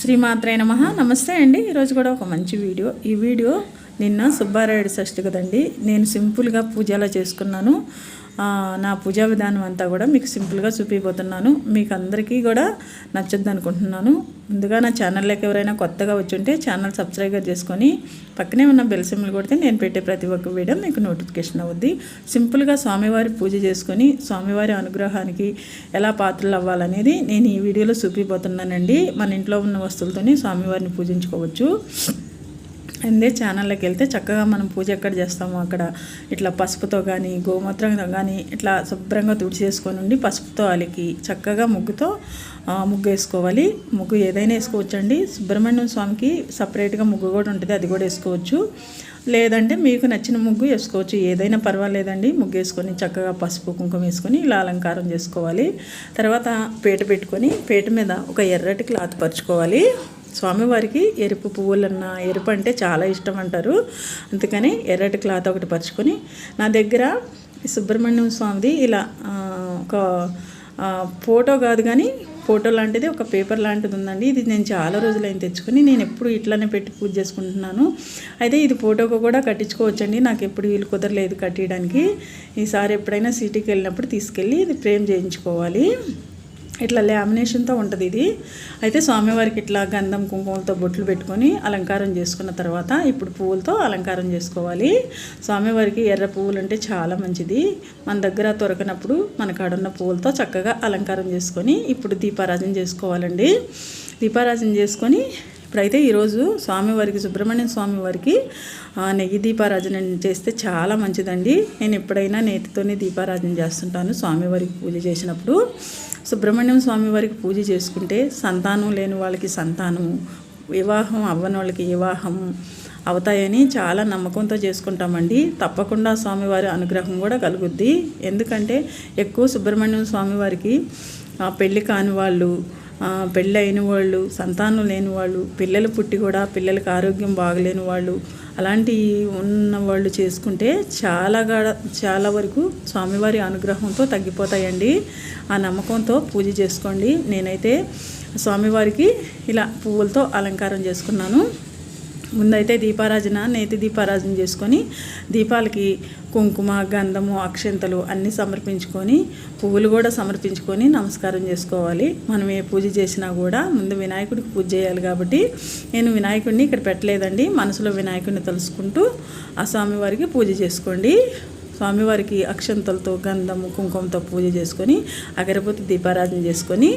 శ్రీమాత్రే నమ. నమస్తే అండి. ఈరోజు కూడా ఒక మంచి వీడియో. ఈ వీడియో నిన్న సుబ్బారాయుడు షష్ఠి కదండి నేను సింపుల్గా పూజలా చేసుకున్నాను. నా పూజా విధానం అంతా కూడా మీకు సింపుల్గా చూపిపోతున్నాను. మీకు అందరికీ కూడా నచ్చొద్దు అనుకుంటున్నాను. ముందుగా నా ఛానల్లోకి ఎవరైనా కొత్తగా వచ్చి ఉంటే ఛానల్ సబ్స్క్రైబ్ చేసుకొని పక్కనే ఉన్న బెల్ సింబల్ కొడితే నేను పెట్టే ప్రతి ఒక్క వీడియో మీకు నోటిఫికేషన్ అవుద్ది. సింపుల్గా స్వామివారి పూజ చేసుకొని స్వామివారి అనుగ్రహానికి ఎలా పాత్రలు అవ్వాలనేది నేను ఈ వీడియోలో చూపిపోతున్నానండి. మన ఇంట్లో ఉన్న వస్తువులతోనే స్వామివారిని పూజించుకోవచ్చు. అందే ఛానల్లోకి వెళ్తే చక్కగా మనం పూజ ఎక్కడ చేస్తామో అక్కడ ఇట్లా పసుపుతో కానీ గోమూత్రంతో కానీ ఇట్లా శుభ్రంగా తుడిచేసుకొని ఉండి పసుపుతో అలికి చక్కగా ముగ్గుతో ముగ్గు వేసుకోవాలి. ముగ్గు ఏదైనా వేసుకోవచ్చండి. సుబ్రహ్మణ్యం స్వామికి సపరేట్గా ముగ్గు కూడా ఉంటుంది. అది కూడా వేసుకోవచ్చు. లేదంటే మీకు నచ్చిన ముగ్గు వేసుకోవచ్చు. ఏదైనా పర్వాలేదండి. ముగ్గు వేసుకొని చక్కగా పసుపు కుంకుమ వేసుకొని ఇలా అలంకారం చేసుకోవాలి. తర్వాత పీట పెట్టుకొని పీట మీద ఒక ఎర్రటి క్లాత్ పరుచుకోవాలి. స్వామివారికి ఎరుపు పువ్వులన్న ఎరుపు అంటే చాలా ఇష్టం అంటారు. అందుకని ఎర్రటి క్లాత్ ఒకటి పరుచుకొని నా దగ్గర సుబ్రహ్మణ్యం స్వామిది ఇలా ఒక ఫోటో కాదు కానీ ఫోటో లాంటిది ఒక పేపర్ లాంటిది ఉందండి. ఇది నేను చాలా రోజులైన తెచ్చుకొని నేను ఎప్పుడు ఇట్లానే పెట్టి పూజ చేసుకుంటున్నాను. అయితే ఇది ఫోటోకు కూడా కట్టించుకోవచ్చండి. నాకు ఎప్పుడు వీలు కుదరలేదు కట్టేయడానికి. ఈసారి ఎప్పుడైనా సిటీకి వెళ్ళినప్పుడు తీసుకెళ్ళి ఇది ఫ్రేమ్ చేయించుకోవాలి. ఇట్లా లామినేషన్తో ఉంటుంది ఇది. అయితే స్వామివారికి ఇట్లా గంధం కుంకుమలతో బొట్లు పెట్టుకొని అలంకారం చేసుకున్న తర్వాత ఇప్పుడు పువ్వులతో అలంకారం చేసుకోవాలి. స్వామివారికి ఎర్ర పువ్వులు అంటే చాలా మంచిది. మన దగ్గర దొరకనప్పుడు మన కాడున్న పువ్వులతో చక్కగా అలంకారం చేసుకొని ఇప్పుడు దీపారాజన చేసుకోవాలండి. దీపారాజన చేసుకొని ఇప్పుడైతే ఈరోజు స్వామివారికి సుబ్రహ్మణ్యం స్వామివారికి ఆ, నెయ్యి దీపారాజన చేస్తే చాలా మంచిదండి. నేను ఎప్పుడైనా నేతితోనే దీపారాజన చేస్తుంటాను స్వామివారికి పూజ చేసినప్పుడు. సుబ్రహ్మణ్యం స్వామి వారికి పూజ చేసుకుంటే సంతానం లేని వాళ్ళకి సంతానము వివాహం అవ్వని వాళ్ళకి వివాహం అవుతాయని చాలా నమ్మకంతో చేసుకుంటామండి. తప్పకుండా స్వామివారి అనుగ్రహం కూడా కలుగుద్ది. ఎందుకంటే ఎక్కువ సుబ్రహ్మణ్యం స్వామివారికి పెళ్ళి కాని వాళ్ళు పెళ్ళైన వాళ్ళు సంతానం లేని వాళ్ళు పిల్లలు పుట్టి కూడా పిల్లలకి ఆరోగ్యం బాగలేని వాళ్ళు అలాంటి ఉన్న వాళ్ళు చేసుకుంటే చాలా గాడ చాలా వరకు స్వామివారి అనుగ్రహంతో తగ్గిపోతాయండి. ఆ నమ్మకంతో పూజ చేసుకోండి. నేనైతే స్వామివారికి ఇలా పువ్వులతో అలంకారం చేసుకున్నాను. ముందైతే దీపారాజన నేతి దీపారాజన చేసుకొని దీపాలకి కుంకుమ గంధము అక్షంతలు అన్నీ సమర్పించుకొని పువ్వులు కూడా సమర్పించుకొని నమస్కారం చేసుకోవాలి. మనం ఏ పూజ చేసినా కూడా ముందు వినాయకుడికి పూజ చేయాలి కాబట్టి నేను వినాయకుడిని ఇక్కడ పెట్టలేదండి. మనసులో వినాయకుడిని తలుసుకుంటూ ఆ స్వామివారికి పూజ చేసుకోండి. స్వామివారికి అక్షంతలతో గంధము కుంకుమతో పూజ చేసుకొని అగరబత్తి దీపారాధన చేసుకొని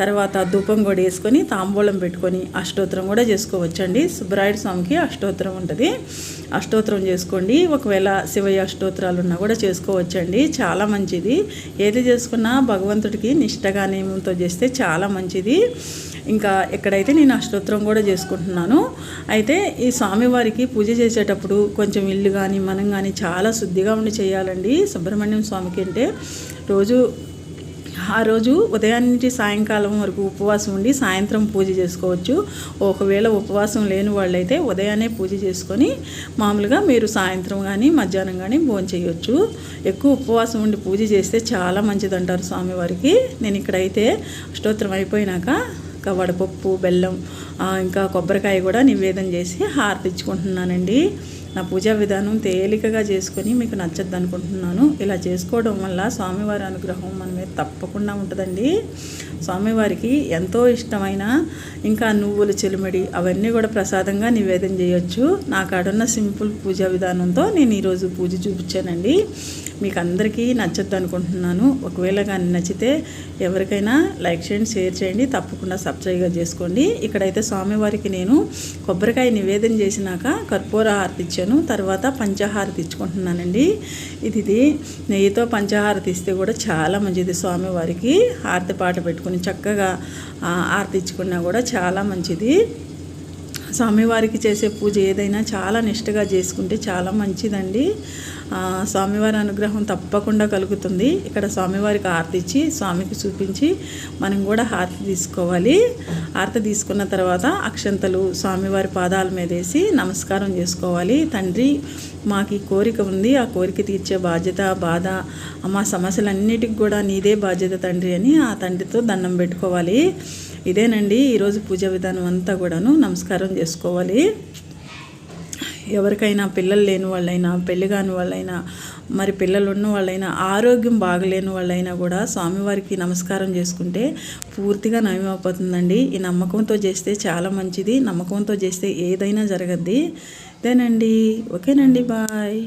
తర్వాత ధూపం కూడా వేసుకొని తాంబూలం పెట్టుకొని అష్టోత్తరం కూడా చేసుకోవచ్చండి. సుబ్రాయుడు స్వామికి అష్టోత్తరం ఉంటుంది. అష్టోత్తరం చేసుకోండి. ఒకవేళ శివయ్య అష్టోత్తరాలు ఉన్నా కూడా చేసుకోవచ్చండి. చాలా మంచిది. ఏది చేసుకున్నా భగవంతుడికి నిష్టగా నియమంతో చేస్తే చాలా మంచిది. ఇంకా ఎక్కడైతే నేను అష్టోత్తరం కూడా చేసుకుంటున్నాను అయితే ఈ స్వామివారికి పూజ చేసేటప్పుడు కొంచెం ఇల్లు కానీ మనం కానీ చాలా శుద్ధిగా ఉండి చేయాలండి సుబ్రహ్మణ్యం స్వామికి అంటే. రోజు ఆ రోజు ఉదయాన్నించి సాయంకాలం వరకు ఉపవాసం ఉండి సాయంత్రం పూజ చేసుకోవచ్చు. ఒకవేళ ఉపవాసం లేని వాళ్ళైతే ఉదయాన్నే పూజ చేసుకొని మామూలుగా మీరు సాయంత్రం కానీ మధ్యాహ్నం కానీ భోజనం చేయొచ్చు. ఎక్కువ ఉపవాసం ఉండి పూజ చేస్తే చాలా మంచిది అంటారు స్వామివారికి. నేను ఇక్కడైతే అష్టోత్తరం అయిపోయినాక ఇంకా వడపప్పు బెల్లం ఇంకా కొబ్బరికాయ కూడా నివేదన చేసి హార్పించుకుంటున్నానండి. నా పూజా విధానం తేలికగా చేసుకొని మీకు నచ్చద్దు అనుకుంటున్నాను ఇలా చేసుకోవడం వల్ల స్వామివారి అనుగ్రహం మన తప్పకుండా ఉంటుందండి. స్వామివారికి ఎంతో ఇష్టమైన ఇంకా నువ్వుల చెలుమడి అవన్నీ కూడా ప్రసాదంగా నివేదన చేయొచ్చు. నా కాడున్న సింపుల్ పూజా విధానంతో నేను ఈరోజు పూజ చూపించానండి. మీకు అందరికీ నచ్చద్దు అనుకుంటున్నాను. ఒకవేళ కానీ నచ్చితే ఎవరికైనా లైక్ చేయండి షేర్ చేయండి తప్పకుండా సబ్స్క్రైబ్ చేసుకోండి. ఇక్కడైతే స్వామివారికి నేను కొబ్బరికాయ నివేదన చేసినాక కర్పూర హారతి ఇచ్చాను. తర్వాత పంచహారతి ఇచ్చుకుంటున్నానండి. ఇది ఇది నెయ్యితో పంచహారతి ఇస్తే కూడా చాలా మంచిది. స్వామివారికి హారతి పాట పెట్టుకుని చక్కగా ఆ, ఇచ్చుకున్నా కూడా చాలా మంచిది. స్వామివారికి చేసే పూజ ఏదైనా చాలా నిష్టగా చేసుకుంటే చాలా మంచిదండి. స్వామివారి అనుగ్రహం తప్పకుండా కలుగుతుంది. ఇక్కడ స్వామివారికి హారతి ఇచ్చి స్వామికి చూపించి మనం కూడా హారతి తీసుకోవాలి. హారతి తీసుకున్న తర్వాత అక్షంతలు స్వామివారి పాదాల మీద వేసి నమస్కారం చేసుకోవాలి. తండ్రి మాకు ఈ కోరిక ఉంది. ఆ కోరిక తీర్చే బాధ్యత బాధ మా సమస్యలన్నిటికి కూడా నీదే బాధ్యత తండ్రి అని ఆ తండ్రితో దండం పెట్టుకోవాలి. ఇదేనండి ఈరోజు పూజా విధానం అంతా కూడాను నమస్కారం చేసుకోవాలి. ఎవరికైనా పిల్లలు లేని వాళ్ళైనా పెళ్ళి కాని వాళ్ళైనా మరి పిల్లలు ఉన్న వాళ్ళైనా ఆరోగ్యం బాగలేని వాళ్ళైనా కూడా స్వామివారికి నమస్కారం చేసుకుంటే పూర్తిగా నయమైపోతుందండి. ఈ నమ్మకంతో చేస్తే చాలా మంచిది నమ్మకంతో చేస్తే ఏదైనా జరగద్ది. ఇదేనండి ఓకేనండి బాయ్.